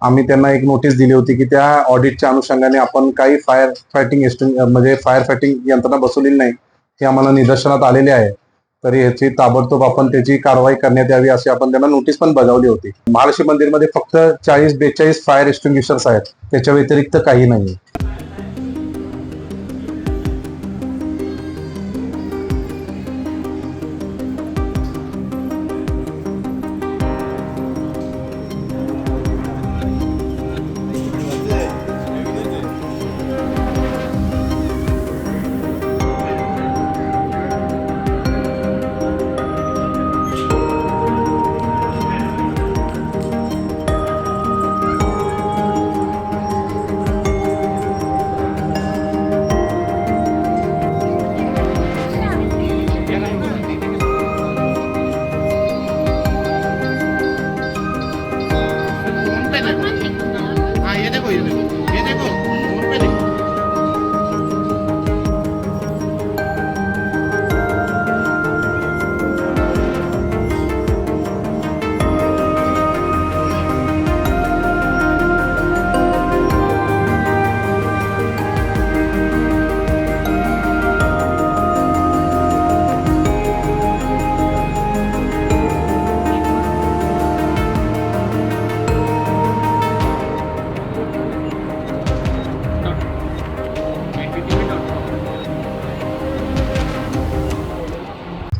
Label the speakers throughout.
Speaker 1: आम्ही त्यांना एक नोटीस दिली होती की त्या ऑडिटच्या अनुषंगाने आपण काही फायर फायटिंग म्हणजे फायर फायटिंग यंत्रणा बसवलेली नाही. हे आम्हाला निदर्शनात आलेले आहे. तरी याची ताबडतोब आपण त्याची कारवाई करण्यात यावी अशी आपण त्यांना नोटीस पण बजावली होती. महालक्ष्मी मंदिरमध्ये फक्त चाळीस बेचाळीस फायर एक्सटिंग्विशर्स आहेत. त्याच्या व्यतिरिक्त काही नाही.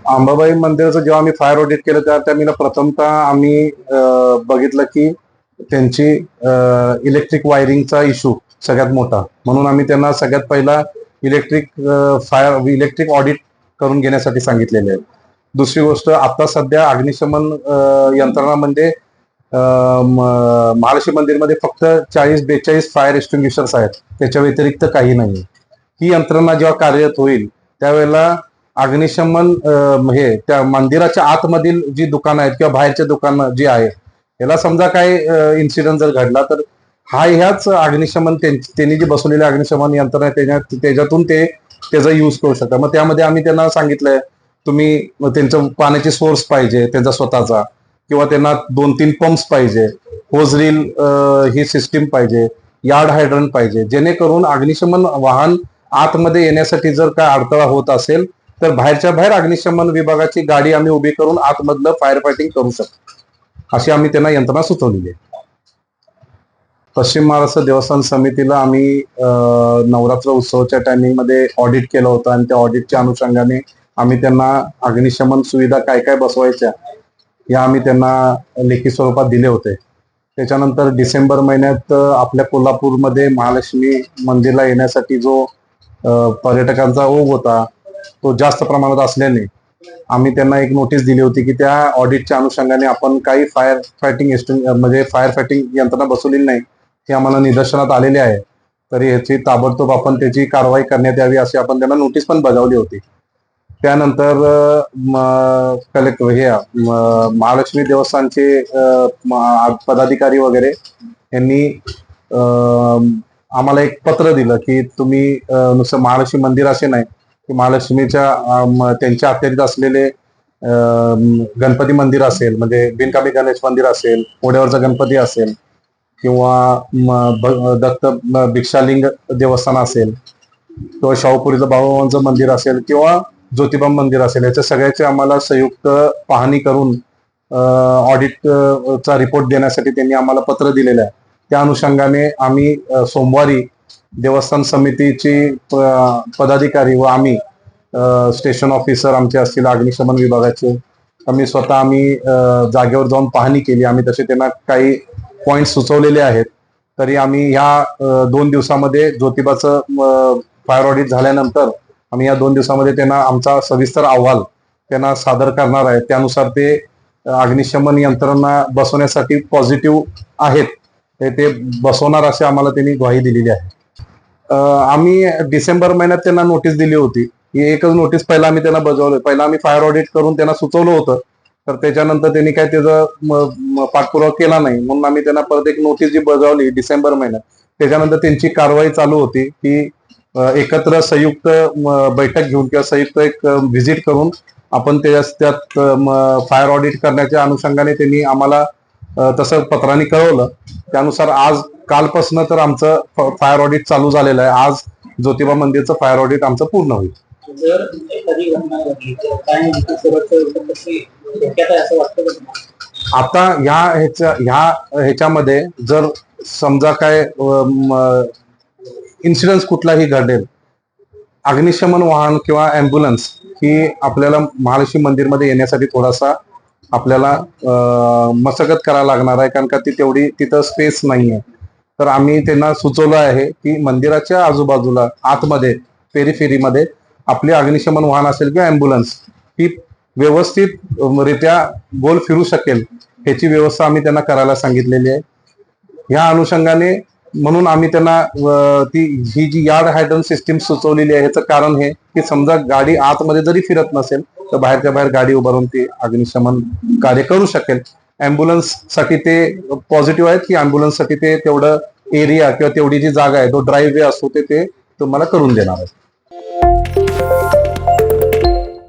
Speaker 1: अंबाबाई मंदिराचं जेव्हा आम्ही फायर ऑडिट केलं त्या टायमिंगला प्रथमतः आम्ही बघितलं की त्यांची इलेक्ट्रिक वायरिंगचा इश्यू सगळ्यात मोठा. म्हणून आम्ही त्यांना सगळ्यात पहिला इलेक्ट्रिक फायर इलेक्ट्रिक ऑडिट करून घेण्यासाठी सांगितलेले आहे. दुसरी गोष्ट आता सध्या अग्निशमन यंत्रणा म्हणजे महालक्ष्मी मंदिरमध्ये फक्त चाळीस बेचाळीस फायर एक्सटिंग्विशर्स आहेत. त्याच्या व्यतिरिक्त काही नाही. ही यंत्रणा जेव्हा कार्यरत होईल त्यावेळेला अग्निशमन हे त्या मंदिराच्या आतमधील जी दुकानं आहेत किंवा बाहेरच्या दुकानं जी आहे याला समजा काय इन्सिडेंट जर घडला तर हा ह्याच अग्निशमन त्यांनी जी बसवलेली अग्निशमन यंत्रणा आहे त्याच्यातून ते त्याचा यूज करू शकतात. मग त्यामध्ये आम्ही त्यांना सांगितलंय तुम्ही त्यांचं पाण्याची सोर्स पाहिजे त्यांचा स्वतःचा किंवा त्यांना दोन तीन पंप्स पाहिजे होजरील ही सिस्टीम पाहिजे यार्ड हायड्रन पाहिजे जेणेकरून अग्निशमन वाहन आतमध्ये येण्यासाठी जर काय अडथळा होत असेल तर बाहेरच्या बाहेर अग्निशमन विभागाची गाडी आम्ही उभी करून आतमधलं फायर फायटिंग करू शकतो. अशी आम्ही त्यांना यंत्रणा सुचवलेली आहे. पश्चिम महाराष्ट्र देवस्थान समितीला आम्ही नवरात्र उत्सवाच्या टायमिंगमध्ये ऑडिट केलं होतं आणि त्या ऑडिटच्या अनुषंगाने आम्ही त्यांना अग्निशमन सुविधा काय काय बसवायच्या या आम्ही त्यांना लेखी स्वरूपात दिले होते. त्याच्यानंतर डिसेंबर महिन्यात आपल्या कोल्हापूरमध्ये महालक्ष्मी मंदिरला येण्यासाठी जो पर्यटकांचा ओघ होता तो जास्त प्रमाणात असल्याने आम्ही त्यांना एक नोटीस दिली होती की त्या ऑडिटच्या अनुषंगाने आपण काही फायर फायटिंग म्हणजे फायर फायटिंग यंत्रणा बसवलेली नाही हे आम्हाला निदर्शनात आलेले आहे. तरी याची ताबडतोब आपण त्याची कारवाई करण्यात यावी अशी आपण त्यांना नोटीस पण बजावली होती. त्यानंतर कलेक्टर हे महालक्ष्मी देवस्थानचे पदाधिकारी वगैरे यांनी आम्हाला एक पत्र दिलं की तुम्ही नुसतं महालक्ष्मी मंदिर असे नाही की महालक्ष्मीच्या म- त्यांच्या अखेरीत असलेले गणपती मंदिर असेल म्हणजे बिनकामी गणेश मंदिर असेल ओढ्यावरचा गणपती असेल किंवा दत्त भिक्षालिंग देवस्थान असेल किंवा शाहूपुरीचं बाबाबांचं मंदिर असेल किंवा ज्योतिबा मंदिर असेल याच्या सगळ्याची आम्हाला संयुक्त पाहणी करून ऑडिट चा रिपोर्ट देण्यासाठी त्यांनी आम्हाला पत्र दिलेलं आहे. त्या अनुषंगाने आम्ही सोमवारी देवस्थान समितीची प- पदाधिकारी व आम्ही स्टेशन ऑफिसर आमचे असतील अग्निशमन विभागाचे आम्ही स्वतः आम्ही जागेवर जाऊन पाहणी केली. आम्ही तसे त्यांना काही पॉइंट सुचवलेले आहेत. तरी आम्ही ह्या दोन दिवसामध्ये ज्योतिबाचं फायर ऑडिट झाल्यानंतर आम्ही या दोन दिवसामध्ये त्यांना आमचा सविस्तर अहवाल त्यांना सादर करणार आहे. त्यानुसार ते अग्निशमन यंत्रणा बसवण्यासाठी पॉझिटिव्ह आहेत. ते ते बसवणार असे आम्हाला त्यांनी ग्वाही दिलेली आहे. आम्ही डिसेंबर महिन्यात त्यांना नोटीस दिली होती. ही एकच नोटीस पहिला आम्ही त्यांना बजावलं. पहिला आम्ही फायर ऑडिट करून त्यांना सुचवलं होतं. तर त्याच्यानंतर त्यांनी काय त्याचा पाठपुरावा केला नाही. म्हणून आम्ही त्यांना परत एक नोटीस जी बजावली डिसेंबर महिन्यात. त्याच्यानंतर त्यांची कारवाई चालू होती की एकत्र संयुक्त बैठक घेऊन किंवा संयुक्त एक व्हिजिट करून आपण त्यात फायर ऑडिट करण्याच्या अनुषंगाने त्यांनी आम्हाला तसं पत्राने कळवलं. त्यानुसार आज कालपासनं तर आमचं फायर ऑडिट चालू झालेलं आहे. आज ज्योतिबा मंदिरचं फायर ऑडिट आमचं पूर्ण होईल? आता ह्या ह्याच्या ह्या ह्याच्यामध्ये जर समजा काय इन्सिडन्स कुठलाही घडेल अग्निशमन वाहन किंवा अँब्युलन्स ही आपल्याला महालक्ष्मी मंदिरमध्ये येण्यासाठी थोडासा आपल्याला अं, मशगत करायला लागणार आहे. कारण का ती तेवढी तिथं स्पेस नाही आहे तर आम्ही त्यांना सुचवलं आहे की मंदिराच्या आजूबाजूला आतमध्ये पेरीफेरीमध्ये आपली अग्निशमन वाहन असेल किंवा अँब्युलन्स ही व्यवस्थित रित्या गोल फिरू शकेल ह्याची व्यवस्था आम्ही त्यांना करायला सांगितलेली आहे. ह्या अनुषंगाने म्हणून आम्ही त्यांना ती ही जी यार्ड हायडन सिस्टीम सुचवलेली आहे ह्याचं कारण हे की समजा गाडी आतमध्ये जरी फिरत नसेल तर बाहेरच्या बाहेर गाडी उभारून ती अग्निशमन कार्य करू शकेल. अँब्युलन्ससाठी ते पॉझिटिव्ह आहेत की अँब्युलन्ससाठी ते तेवढं एरिया किंवा तेवढी जी जागा आहे तो ड्राईव्ह वे असतो ते ते तुम्हाला करून देणार आहे